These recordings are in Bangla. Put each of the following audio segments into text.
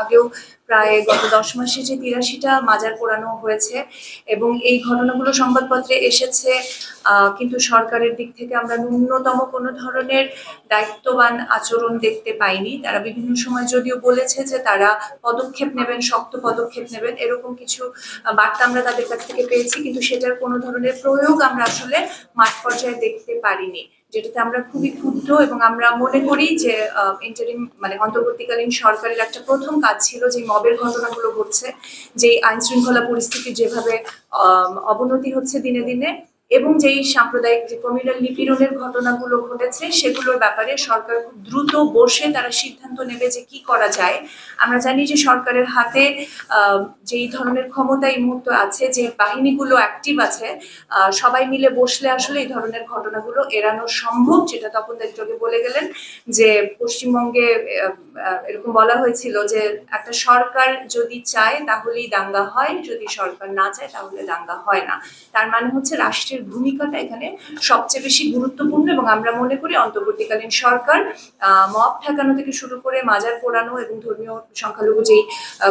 আগেও প্রায় গত দশ মাসে যে তিরাশিটা মাজার পোড়ানো হয়েছে এবং এই ঘটনাগুলো সংবাদপত্রে এসেছে কিন্তু সরকারের দিক থেকে আমরা ন্যূনতম কোনো ধরনের দায়িত্ববান আচরণ দেখতে পাইনি। তারা বিভিন্ন সময় যদিও বলেছে যে তারা পদক্ষেপ নেবেন, শক্ত পদক্ষেপ নেবেন, এরকম কিছু বার্তা আমরা তাদের কাছ থেকে পেয়েছি, কিন্তু সেটার কোনো ধরনের প্রয়োগ আমরা আসলে মাঠ পর্যায়ে দেখতে পারিনি। যেটাতে আমরা খুবই ক্ষুদ্র এবং আমরা মনে করি যে ইন্টারিম মানে অন্তর্বর্তীকালীন সরকারের একটা প্রথম কাজ ছিল যে মবের ঘটনাগুলো ঘটছে যে আইন শৃঙ্খলা পরিস্থিতি যেভাবে অবনতি হচ্ছে দিনে দিনে এবং যেই সাম্প্রদায়িক যে কমিউনাল নিপীড়নের ঘটনাগুলো ঘটেছে, সেগুলোর ব্যাপারে সরকার খুব দ্রুত বসে তারা সিদ্ধান্ত নেবে যে কি করা যায়। আমরা জানি যে সরকারের হাতে যেই ধরনের ক্ষমতা এই মুহূর্তে আছে, যে বাহিনীগুলো অ্যাক্টিভ আছে সবাই মিলে বসলে আসলে এই ধরনের ঘটনাগুলো এড়ানো সম্ভব, যেটা তখন একটু বলে গেলেন যে পশ্চিমবঙ্গে এরকম বলা হয়েছিল যে একটা সরকার যদি চায় তাহলেই দাঙ্গা হয়, যদি সরকার না চায় তাহলে দাঙ্গা হয় না। তার মানে হচ্ছে রাষ্ট্রের ভূমিকাটা এখানে সবচেয়ে বেশি গুরুত্বপূর্ণ এবং আমরা মনে করি অন্তর্বর্তীকালীন সরকার মব ঠেকানো থেকে শুরু করে মাজার পোড়ানো এবং ধর্মীয় সংখ্যালঘু যেই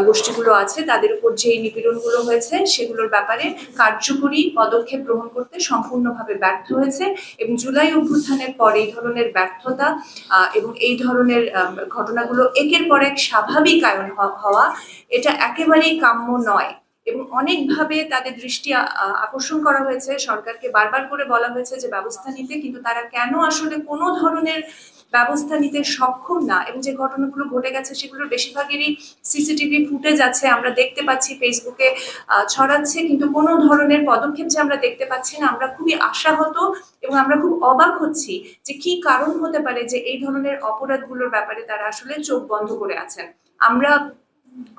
গোষ্ঠীগুলো আছে তাদের উপর যেই নিপীড়নগুলো হয়েছে সেগুলোর ব্যাপারে কার্যকরী পদক্ষেপ গ্রহণ করতে সম্পূর্ণভাবে ব্যর্থ হয়েছে এবং জুলাই অভ্যুত্থানের পর এই ধরনের ব্যর্থতা এবং এই ধরনের ঘটনাগুলো একের পর এক স্বাভাবিকায়ন হ- হওয়া এটা একেবারেই কাম্য নয়। এবং অনেকভাবে তাদের দৃষ্টি আকর্ষণ করা হয়েছে। সরকারকে বারবার করে বলা হয়েছে যে ব্যবস্থা নিতে, কিন্তু তারা কেন আসলে কোনো ধরনের ব্যবস্থা নিতে সক্ষম না? এবং যে ঘটনাগুলো ঘটে গেছে সেগুলোর বেশিরভাগেরই সিসিটিভি ফুটেজ আছে, আমরা দেখতে পাচ্ছি, ফেসবুকে ছড়াচ্ছে, কিন্তু কোনো ধরনের পদক্ষেপ যে আমরা দেখতে পাচ্ছি না, আমরা খুবই আশাহত এবং আমরা খুব অবাক হচ্ছি যে কি কারণ হতে পারে যে এই ধরনের অপরাধগুলোর ব্যাপারে তারা আসলে চোখ বন্ধ করে আছেন। আমরা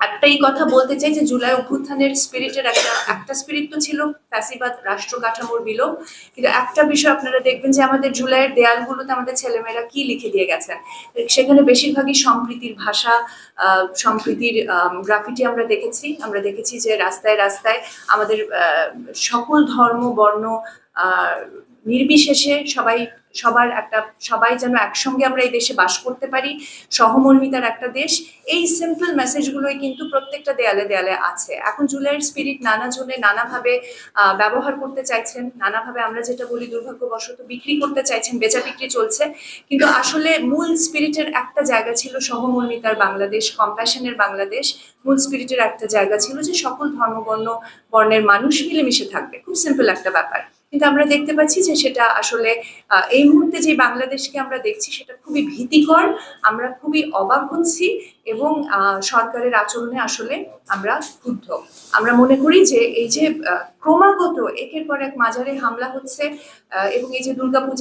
একটাই কথা বলতে চাই যে জুলাই অভ্যুত্থানের স্পিরিটের একটা একটা স্পিরিট তো ছিল ফ্যাসিবাদ রাষ্ট্র কাঠামোর বিলোপ। কিন্তু একটা বিষয় আপনারা দেখবেন যে আমাদের জুলাইয়ের দেয়ালগুলোতে আমাদের ছেলেমেয়েরা কি লিখে দিয়ে গেছেন সেখানে বেশিরভাগই সম্প্রীতির ভাষা সম্প্রীতির গ্রাফিটি আমরা দেখেছি। আমরা দেখেছি যে রাস্তায় রাস্তায় আমাদের সকল ধর্ম, বর্ণ নির্বিশেষে সবাই সবার একটা, সবাই যেন একসঙ্গে আমরা এই দেশে বাস করতে পারি, সহমর্মিতার একটা দেশ। এই সিম্পল মেসেজগুলোই কিন্তু প্রত্যেকটা দেয়ালে দেয়ালে আছে। এখন জুলাইয়ের স্পিরিট নানা জনে নানাভাবে ব্যবহার করতে চাইছেন। নানাভাবে আমরা যেটা বলি দুর্ভাগ্যবশত বিক্রি করতে চাইছেন, বেচা বিক্রি চলছে। কিন্তু আসলে মূল স্পিরিটের একটা জায়গা ছিল সহমর্মিতার বাংলাদেশ কম্প্যাশনের বাংলাদেশ। মূল স্পিরিটের একটা জায়গা ছিল যে সকল ধর্মবর্ণ বর্ণের মানুষ মিলেমিশে থাকবে। খুব সিম্পল একটা ব্যাপার। কিন্তু আমরা দেখতে পাচ্ছি যে সেটা আসলে এই মুহূর্তে যে বাংলাদেশকে আমরা দেখছি সেটা খুবই ভীতিকর, আমরা খুবই অবাক হচ্ছি এবং সরকারের আচরণে আসলে আমরা ক্ষুব্ধ। আমরা মনে করি যে এই যে ক্রমাগত একের পর এক মাজারে হামলা হচ্ছে এবং এই যে দুর্গাপূজা